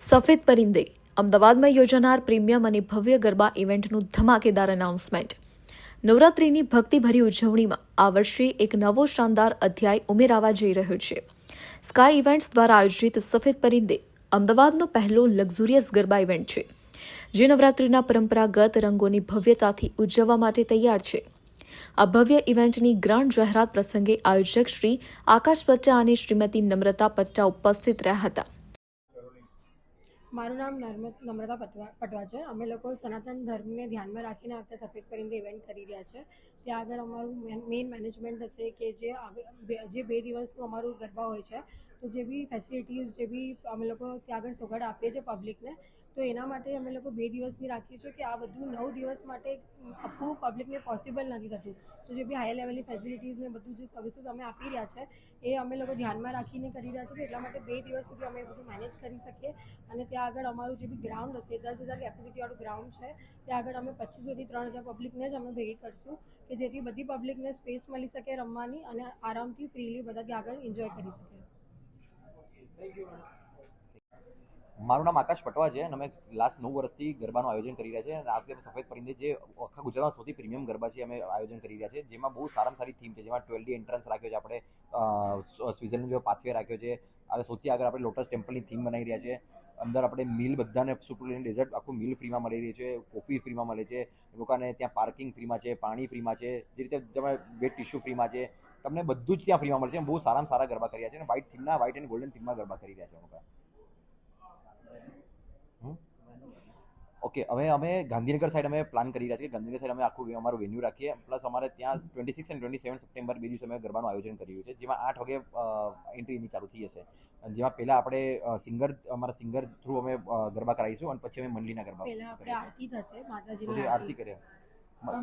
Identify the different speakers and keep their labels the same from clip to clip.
Speaker 1: સફેદ પરિંદે અમદાવાદમાં યોજાનાર પ્રીમિયમ અને ભવ્ય ગરબા ઇવેન્ટનું ધમાકેદાર અનાઉન્સમેન્ટ નવરાત્રિની ભક્તિભરી ઉજવણીમાં આ વર્ષે એક નવો શાનદાર અધ્યાય ઉમેરાવા જઈ રહ્યો છે. સ્કાય ઇવેન્ટ્સ દ્વારા આયોજિત સફેદ પરિંદે અમદાવાદનો પહેલો લક્ઝુરિયસ ગરબા ઇવેન્ટ છે, જે નવરાત્રિના પરંપરાગત રંગોની ભવ્યતાથી ઉજવવા માટે તૈયાર છે. આ ભવ્ય ઇવેન્ટની ગ્રાન્ડ જાહેરાત પ્રસંગે આયોજક શ્રી આકાશ પચ્ચા અને શ્રીમતી નમ્રતા પચ્ચા ઉપસ્થિત રહ્યા હતા.
Speaker 2: મારું નામ નમ્રતા પટવા પટવા છે અમે લોકો સનાતન ધર્મને ધ્યાનમાં રાખીને આ વખતે સફેદ કરીને ઇવેન્ટ કરી રહ્યા છે. ત્યાં આગળ અમારું મેઇન મેનેજમેન્ટ હશે કે જે જે બે દિવસનું અમારું ગરબા હોય છે, તો જે બી ફેસિલિટીઝ જે બી અમે લોકો ત્યાં આગળ સોગડ આપીએ છીએ પબ્લિકને તો એના માટે અમે લોકો બે દિવસની રાખીએ છીએ કે આ બધું નવ દિવસ માટે આખું પબ્લિકને પોસિબલ નથી થતું. તો જે બી હાઈ લેવલની ફેસિલિટીઝ ને બધું જે સર્વિસીસ અમે આપી રહ્યા છે, એ અમે લોકો ધ્યાનમાં રાખીને કરી રહ્યા છીએ એટલા માટે બે દિવસ સુધી અમે બધું મેનેજ કરી શકીએ અને ત્યાં આગળ અમારું જે બી ગ્રાઉન્ડ હશે, દસ હજાર કેપેસિટીવાળું ગ્રાઉન્ડ છે, ત્યાં આગળ અમે પચીસોથી ત્રણ હજાર પબ્લિકને જ અમે ભેગી કરશું કે જેથી બધી પબ્લિકને સ્પેસ મળી શકે રમવાની અને આરામથી ફ્રીલી બધા ત્યાં આગળ એન્જોય કરી શકે.
Speaker 3: મારું નામ આકાશ પટવા છે અને અમે લાસ્ટ નવ વર્ષથી ગરબાનું આયોજન કરી રહ્યા છે. અને આ વખતે સફેદ પરિંદે જે આખા ગુજરાતમાં સૌથી પ્રીમિયમ ગરબા છે, અમે આયોજન કરી રહ્યા છે. જેમાં બહુ સારામાં સારી થીમ છે. જેમાં ટ્વેલ્વ એન્ટ્રન્સ રાખ્યો છે આપણે સ્વિઝરલેન્ડ જેવો પાથવે રાખ્યો છે. આગળ સૌથી આગળ આપણે લોટસ ટેમ્પલની થીમ બનાવી રહ્યા છે. અંદર આપણે મિલ બધાને સુપરલીન ડેઝર્ટ આખું મિલ ફ્રીમાં મળી રહ્યું છે. કોફી ફ્રીમાં મળે છે. લોકોને ત્યાં પાર્કિંગ ફ્રીમાં છે, પાણી ફ્રીમાં છે. જે રીતે તમે વેટ ટિશ્યુ ફ્રીમાં છે. તમને બધું જ ત્યાં ફ્રીમાં છે બહુ સારામાં સારા ગરબા કર્યા છે. અને વ્હાઇટ થીમના વ્હાઇટ એન્ડ ગોલ્ડન થીમમાં ગરબા કરી રહ્યા છે લોકો. ઓકે અમે અમે ગાંધીનગર સાઈડ અમે પ્લાન કરી રહ્યા છીએ. ગાંધીનગર સાઈડ અમે આખું અમારું વેન્યુ રાખીએ. પ્લસ અમારે ત્યાં twenty six and twenty seven September બે દિવસે અમે ગરબાનું આયોજન કર્યું છે. જેમાં આઠ વાગે એન્ટ્રી એની ચાલુ થઈ જશે. જેમાં પહેલાં આપણે સિંગર અમારા સિંગર થ્રુ અમે ગરબા કરાવીશું અને પછી અમે મંડલીના ગરબા.
Speaker 2: આરતી થશે માતાજીની આરતી.
Speaker 3: આરતી કરીએ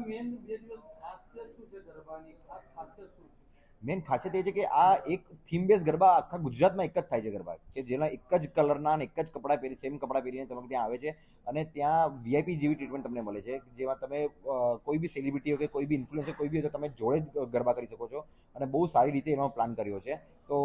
Speaker 4: મેન બે દિવસ ખાસિયત શું છે ગરબાની? ખાસ ખાસિયત શું છે?
Speaker 3: મેન ખાસિયત એ છે કે આ એક થીમ બેઝ ગરબા આખા ગુજરાતમાં એક જ થાય છે ગરબા. કે જેના એક જ કલરના અને એક જ કપડાં પહેરી સેમ કપડાં પહેરીને તમે ત્યાં આવે છે અને ત્યાં વીઆઈપી જેવી ટ્રીટમેન્ટ તમને મળે છે. જેમાં તમે કોઈ બી સેલિબ્રિટી હોય કે કોઈ બી ઇન્ફ્લુએન્સર કોઈ બી હોય તો તમે જોડે જ ગરબા કરી શકો છો. અને બહુ સારી રીતે એનો પ્લાન કર્યો છે. તો